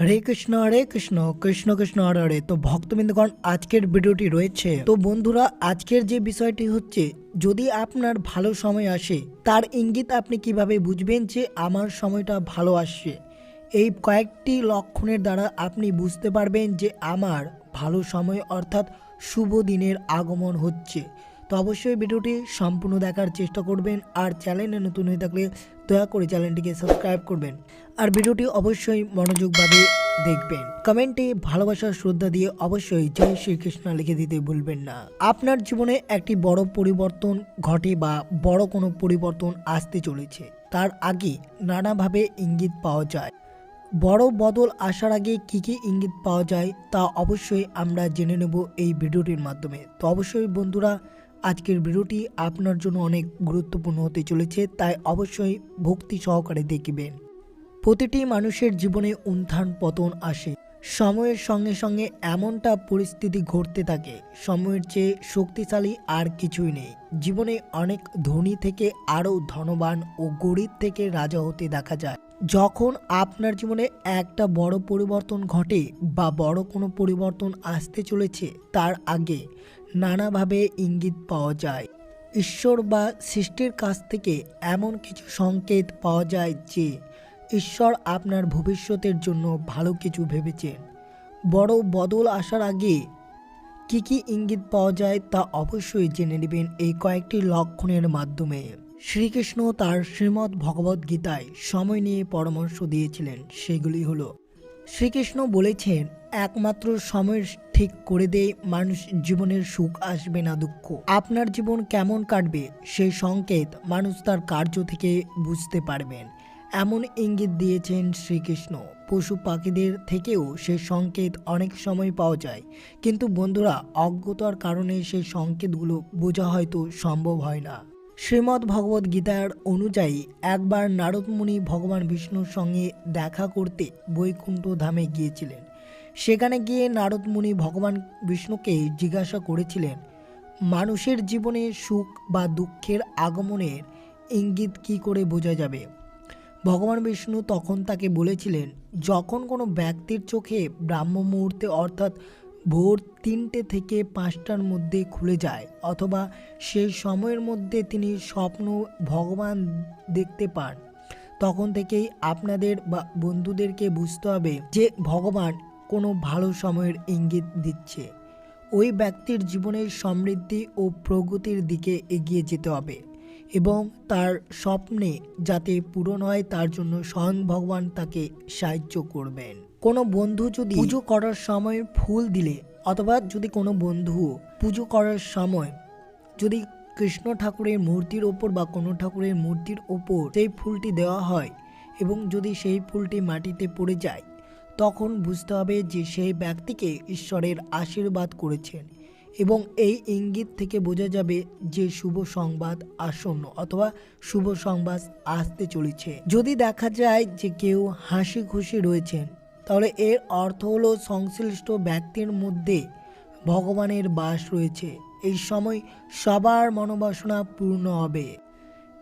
হরে কৃষ্ণ হরে কৃষ্ণ কৃষ্ণ কৃষ্ণ, হরে হরে। তো ভক্তবৃন্দগণ, আজকের ভিডিওটি রয়েছে। তো বন্ধুরা, আজকের যে বিষয়টি হচ্ছে, যদি আপনার ভালো সময় আসে, তার ইঙ্গিত আপনি কীভাবে বুঝবেন যে আমার সময়টা ভালো আসছে? এই কয়েকটি লক্ষণের দ্বারা আপনি বুঝতে পারবেন যে আমার ভালো সময় অর্থাৎ শুভ দিনের আগমন হচ্ছে। তো অবশ্যই ভিডিওটি সম্পূর্ণ দেখার চেষ্টা করবেন আর চ্যানেলে নতুন হয়ে থাকলে দয়া করে চ্যানেলটিকে সাবস্ক্রাইব করবেন। আর ভিডিওটি অবশ্যই মনোযোগভাবে দেখবেন। কমেন্টে ভালোবাসার শ্রদ্ধা দিয়ে অবশ্যই জয় শ্রীকৃষ্ণ লিখে দিতে ভুলবেন না। আপনার জীবনে একটি বড় পরিবর্তন ঘটে বা বড় কোনো পরিবর্তন আসতে চলেছে। তার আগে নানাভাবে ইঙ্গিত পাওয়া যায়। বড় বদল আসার আগে কি কি ইঙ্গিত পাওয়া যায় তা অবশ্যই আমরা জেনে নেব এই ভিডিওটির মাধ্যমে। তো অবশ্যই বন্ধুরা আজকের ভিডিওটি আপনার জন্য অনেক গুরুত্বপূর্ণ হতে চলেছে, তাই অবশ্যই ভক্তি সহকারে দেখবেন। প্রতিটি মানুষের জীবনে উত্থান পতন আসে। সময়ের সঙ্গে সঙ্গে এমনটা পরিস্থিতি ঘটতে থাকে, সময়ের চেয়ে শক্তিশালী আর কিছুই নেই। জীবনে অনেক ধনী থেকে আরও ধনবান ও গরিব থেকে রাজা হতে দেখা যায়। যখন আপনার জীবনে একটা বড় পরিবর্তন ঘটে বা বড় কোনো পরিবর্তন আসতে চলেছে, তার আগে নানাভাবে ইঙ্গিত পাওয়া যায়। ঈশ্বর বা সৃষ্টির কাছ থেকে এমন কিছু সংকেত পাওয়া যায় যে, ঈশ্বর আপনার ভবিষ্যতের জন্য ভালো কিছু ভেবেছেন। বড় বদল আসার আগে কি কি ইঙ্গিত পাওয়া যায় তা অবশ্যই জেনে নেবেন এই কয়েকটি লক্ষণের মাধ্যমে। শ্রীকৃষ্ণ তার শ্রীমদ্ ভগবদ্ গীতায় সময় নিয়ে পরামর্শ দিয়েছিলেন। সেগুলি হলো, শ্রীকৃষ্ণ বলেছেন, একমাত্র সময় ঠিক করে দেয় মানুষ জীবনের সুখ আসবে না দুঃখ। আপনার জীবন কেমন কাটবে সেই সংকেত মানুষ তার কার্য থেকে বুঝতে পারবেন। এমন ইঙ্গিত দিয়েছেন শ্রীকৃষ্ণ। পশু পাখিদের থেকেও সেই সংকেত অনেক সময় পাওয়া যায়। কিন্তু বন্ধুরা, অজ্ঞতার কারণে সেই সংকেতগুলো বোঝা হয়তো সম্ভব হয় না। শ্রীমদ্ ভগবদ গীতার অনুযায়ী একবার নারদ মুনি ভগবান বিষ্ণুর সঙ্গে দেখা করতে বৈকুণ্ঠ ধামে গিয়েছিলেন। সেখানে গিয়ে নারদ মুনি ভগবান বিষ্ণুকে জিজ্ঞাসা করেছিলেন, মানুষের জীবনে সুখ বা দুঃখের আগমনের ইঙ্গিত কি করে বোঝা যাবে? ভগবান বিষ্ণু তখন তাকে বলেছিলেন, যখন কোনো ব্যক্তির চোখে ব্রাহ্ম মুহূর্তে অর্থাৎ ভোর তিনটে থেকে পাঁচটার মধ্যে খুলে যায় অথবা সেই সময়ের মধ্যে তিনি স্বপ্ন ভগবান দেখতে পান। তখন থেকেই আপনাদের বা বন্ধুদেরকে বুঝতে হবে যে ভগবান কোনো ভালো সময়ের ইঙ্গিত দিচ্ছে। ওই ব্যক্তির জীবনের সমৃদ্ধি ও প্রগতির দিকে এগিয়ে যেতে হবে এবং তার স্বপ্নে যাতে পূরণ হয় তার জন্য স্বয়ং ভগবান তাকে সাহায্য করবেন। কোনো বন্ধু যদি পুজো করার সময় ফুল দিলে অথবা যদি কোনো বন্ধু পুজো করার সময় যদি কৃষ্ণ ঠাকুরের মূর্তির ওপর বা কোনো ঠাকুরের মূর্তির ওপর সেই ফুলটি দেওয়া হয় এবং যদি সেই ফুলটি মাটিতে পড়ে যায় তখন বুঝতে হবে যে সেই ব্যক্তিকে ঈশ্বরের আশীর্বাদ করেছেন এবং এই ইঙ্গিত থেকে বোঝা যাবে যে শুভ সংবাদ আসন্ন অথবা শুভ সংবাদ আসতে চলেছে। যদি দেখা যায় যে কেউ হাসি খুশি রয়েছেন তাহলে এর অর্থ হলো সংশ্লিষ্ট ব্যক্তির মধ্যে ভগবানের বাস রয়েছে। এই সময় সবার মনোবাসনা পূর্ণ হবে।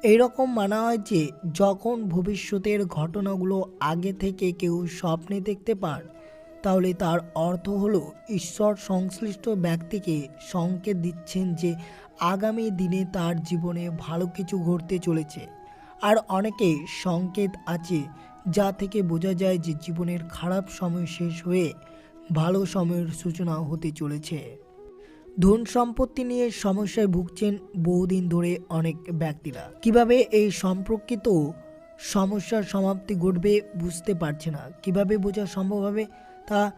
এইরকম মানা হয় যে, যখন ভবিষ্যতের ঘটনাগুলো আগে থেকে কেউ স্বপ্নে দেখতে পান, তাহলে তার অর্থ হলো ঈশ্বর সংশ্লিষ্ট ব্যক্তিকে সংকেত দিচ্ছেন যে, আগামী দিনে তার জীবনে ভালো কিছু ঘটতে চলেছে। আর অনেকে সংকেত আছে যা থেকে বোঝা যায় যে জীবনের খারাপ সময় শেষ হয়ে ভালো সময়ের সূচনা হতে চলেছে। ধন সম্পত্তি নিয়ে সমস্যায় ভুগছেন বহুদিন ধরে অনেক ব্যক্তিরা। কীভাবে এই সম্পর্কিত সমস্যার সমাপ্তি ঘটবে বুঝতে পারছে না। কীভাবে বোঝা সম্ভব হবে তা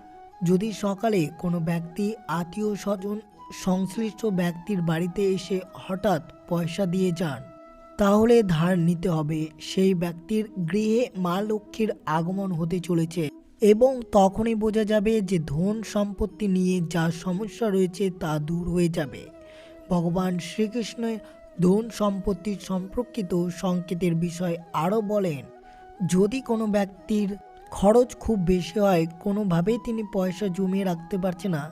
যদি সকালে কোনো ব্যক্তি, আত্মীয় স্বজন, সংশ্লিষ্ট ব্যক্তির বাড়িতে এসে হঠাৎ পয়সা দিয়ে যান তাহলে ধার নিতে হবে। সেই ব্যক্তির গৃহে মা লক্ষ্মীর আগমন হতে চলেছে এবং তখনই বোঝা যাবে যে ধন সম্পত্তি নিয়ে যা সমস্যা রয়েছে তা দূর হয়ে যাবে। ভগবান শ্রীকৃষ্ণের ধন সম্পত্তি সম্পর্কিত সংকেতের বিষয় আরও বলেন, যদি কোনো ব্যক্তির খরচ খুব বেশি হয়, কোনোভাবেই তিনি পয়সা জমিয়ে রাখতে পারছে না।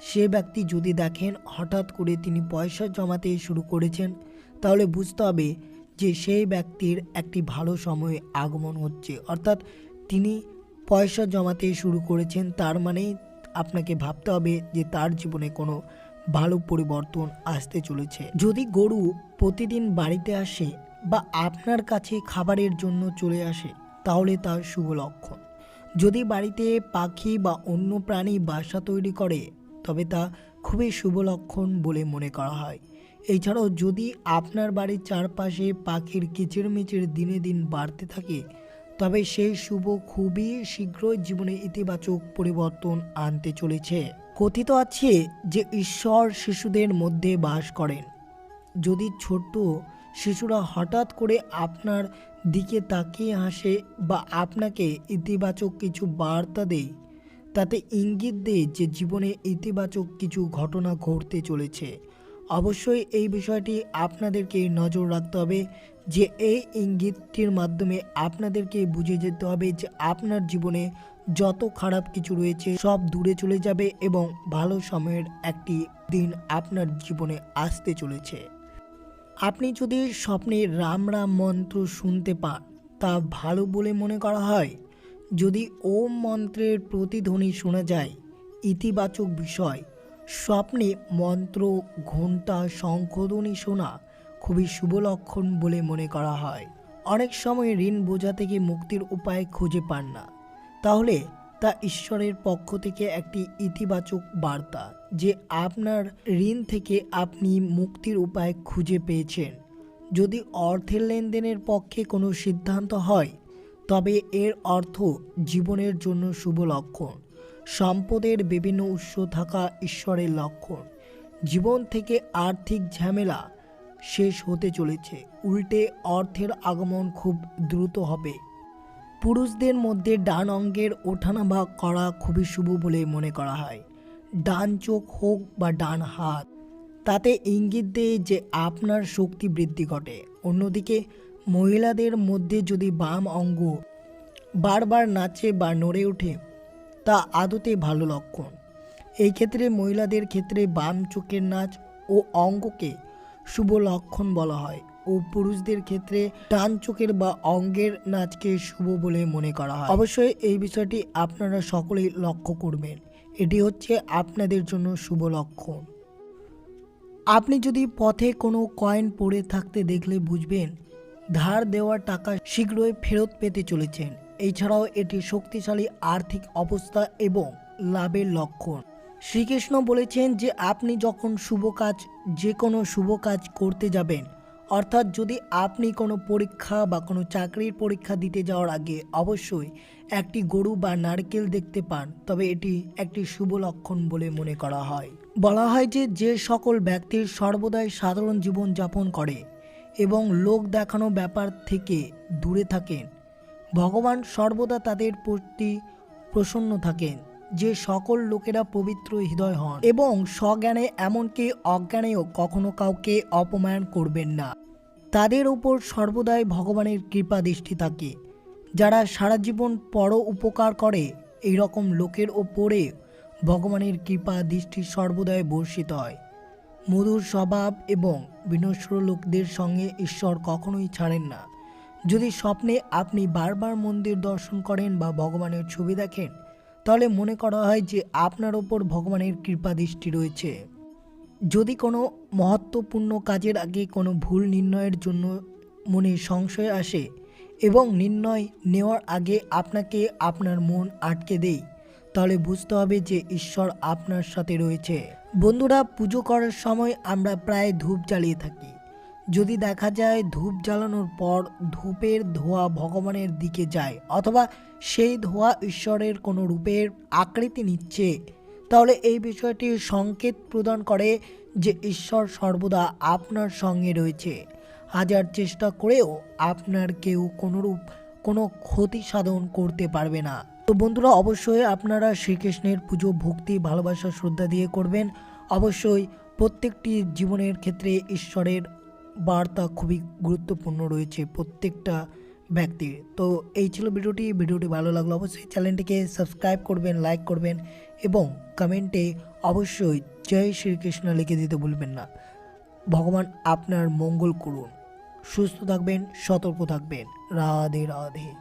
সে ব্যক্তি যদি দেখেন হঠাৎ করে তিনি পয়সা জমাতে শুরু করেছেন, তাহলে বুঝতে হবে যে সেই ব্যক্তির একটি ভালো সময় আগমন হচ্ছে। অর্থাৎ তিনি পয়সা জমাতে শুরু করেছেন, তার মানেই আপনাকে ভাবতে হবে যে তার জীবনে কোনো ভালো পরিবর্তন আসতে চলেছে। যদি গরু প্রতিদিন বাড়িতে আসে বা আপনার কাছে খাবারের জন্য চলে আসে, তাহলে তার শুভ লক্ষণ। যদি বাড়িতে পাখি বা অন্য প্রাণী বাসা তৈরি করে, তবে তা খুবই শুভ লক্ষণ বলে মনে করা হয়। এছাড়াও যদি আপনার বাড়ির চারপাশে পাখির কিচিরমিচির দিনে দিন বাড়তে থাকে, তবে সেই শুভ খুবই শীঘ্রই জীবনে ইতিবাচক পরিবর্তন আনতে চলেছে। কথিত আছে যে ঈশ্বর শিশুদের মধ্যে বাস করেন। যদি ছোট্ট শিশুরা হঠাৎ করে আপনার দিকে তাকিয়ে হাসে বা আপনাকে ইতিবাচক কিছু বার্তা দেয়, তাতে ইঙ্গিত দেয় যে জীবনে ইতিবাচক কিছু ঘটনা ঘটতে চলেছে। অবশ্যই এই বিষয়টি আপনাদেরকে নজর রাখতে হবে যে এই ইঙ্গিতটির মাধ্যমে আপনাদেরকে বুঝে যেতে হবে যে আপনার জীবনে যত খারাপ কিছু রয়েছে সব দূরে চলে যাবে এবং ভালো সময়ের একটি দিন আপনার জীবনে আসতে চলেছে। আপনি যদি স্বপ্নে রাম রাম মন্ত্র শুনতে পান, তা ভালো বলে মনে করা হয়। যদি ওম মন্ত্রের প্রতিধ্বনি শোনা যায়, ইতিবাচক বিষয় স্বপ্নে মন্ত্র ঘণ্টা শঙ্খধ্বনি শোনা খুবই শুভ লক্ষণ বলে মনে করা হয়। অনেক সময় ঋণ বোঝা থেকে মুক্তির উপায় খুঁজে পান না। তাহলে তা ঈশ্বরের পক্ষ থেকে একটি ইতিবাচক বার্তা যে আপনার ঋণ থেকে আপনি মুক্তির উপায় খুঁজে পেয়েছেন। যদি অর্থের লেনদেনের পক্ষে কোনো সিদ্ধান্ত হয়, তবে এর অর্থ জীবনের জন্য শুভ লক্ষণ। সম্পদের বিভিন্ন উৎস থাকা ঈশ্বরের লক্ষণ জীবন থেকে আর্থিক ঝামেলা শেষ হতে চলেছে। উল্টে অর্থের আগমন খুব দ্রুত হবে। পুরুষদের মধ্যে ডান অঙ্গের ওঠানামা করা খুবই শুভ বলে মনে করা হয়। ডান চোখ হোক বা ডান হাত, তাতে ইঙ্গিত দেয় যে আপনার শক্তি বৃদ্ধি ঘটে। অন্যদিকে মহিলাদের মধ্যে যদি বাম অঙ্গ বারবার নাচে বা নড়ে ওঠে তা আদতে ভালো লক্ষণ। এই ক্ষেত্রে মহিলাদের ক্ষেত্রে বাম চোখের নাচ ও অঙ্গকে শুভ লক্ষণ বলা হয় ও পুরুষদের ক্ষেত্রে ডান চোখের বা অঙ্গের নাচকে শুভ বলে মনে করা হয়। অবশ্যই এই বিষয়টি আপনারা সকলেই লক্ষ্য করবেন। এটি হচ্ছে আপনাদের জন্য শুভ লক্ষণ। আপনি যদি পথে কোনো কয়েন পড়ে থাকতে দেখলে বুঝবেন, ধার দেওয়া টাকা শীঘ্রই ফেরত পেতে চলেছেন। এছাড়াও এটি শক্তিশালী আর্থিক অবস্থা এবং লাভের লক্ষণ। শ্রীকৃষ্ণ বলেছেন যে আপনি যখন শুভ কাজ, যে কোনো শুভ কাজ করতে যাবেন, অর্থাৎ যদি আপনি কোনো পরীক্ষা বা কোনো চাকরির পরীক্ষা দিতে যাওয়ার আগে অবশ্যই একটি গরু বা নারকেল দেখতে পান, তবে এটি একটি শুভ লক্ষণ বলে মনে করা হয়। বলা হয় যে যে সকল ব্যক্তির সর্বদাই সাধারণ জীবন যাপন করে এবং লোক দেখানো ব্যাপার থেকে দূরে থাকেন ভগবান সর্বদা তাদের প্রতি প্রসন্ন থাকেন, যে সকল লোকেরা পবিত্র হৃদয় হন এবং স্বজ্ঞানে এমনকি অজ্ঞানেও কখনো কাউকে অপমান করবেন না। তাদের উপর সর্বদাই ভগবানের কৃপা দৃষ্টি থাকে। যারা সারা জীবন পর উপকার করে, এই রকম লোকের ওপরে ভগবানের কৃপা দৃষ্টি সর্বদাই বর্ষিত হয়। মধুর স্বভাব এবং বিনস্র লোকদের সঙ্গে ঈশ্বর কখনোই ছাড়েন না। যদি স্বপ্নে আপনি বারবার মন্দির দর্শন করেন বা ভগবানের ছবি দেখেন, তাহলে মনে করা হয় যে আপনার ওপর ভগবানের কৃপা দৃষ্টি রয়েছে। যদি কোনো মহত্বপূর্ণ কাজের আগে কোনো ভুল নির্ণয়ের জন্য মনে সংশয় আসে এবং নির্ণয় নেওয়ার আগে আপনাকে আপনার মন আটকে দেয়, তাহলে বুঝতে হবে যে ঈশ্বর আপনার সাথে রয়েছে। বন্ধুরা, পুজো করার সময় আমরা প্রায় ধূপ জ্বালিয়ে থাকি। যদি দেখা যায় ধূপ জ্বালানোর পর ধূপের ধোঁয়া ভগবানের দিকে যায় অথবা সেই ধোঁয়া ঈশ্বরের কোনো রূপের আকৃতি নিচ্ছে, তাহলে এই বিষয়টি সংকেত প্রদান করে যে ঈশ্বর সর্বদা আপনার সঙ্গে রয়েছে। হাজার চেষ্টা করেও আপনার কেউ কোনোরূপ কোনো ক্ষতি সাধন করতে পারবে না। তো বন্ধুরা, অবশ্যই আপনারা শ্রীকৃষ্ণের পুজো, ভক্তি, ভালোবাসা, শ্রদ্ধা দিয়ে করবেন। অবশ্যই প্রত্যেকটি জীবনের ক্ষেত্রে ঈশ্বরের বার্তা খুবই গুরুত্বপূর্ণ রয়েছে প্রত্যেকটা ব্যক্তির। তো এই ছিল ভিডিওটি। ভিডিওটি ভালো লাগল অবশ্যই চ্যানেলটিকে সাবস্ক্রাইব করবেন, লাইক করবেন এবং কমেন্টে অবশ্যই জয় শ্রীকৃষ্ণ লিখে দিতে ভুলবেন না। ভগবান আপনার মঙ্গল করুন। সুস্থ থাকবেন, সতর্ক থাকবেন। রাধে রাধে।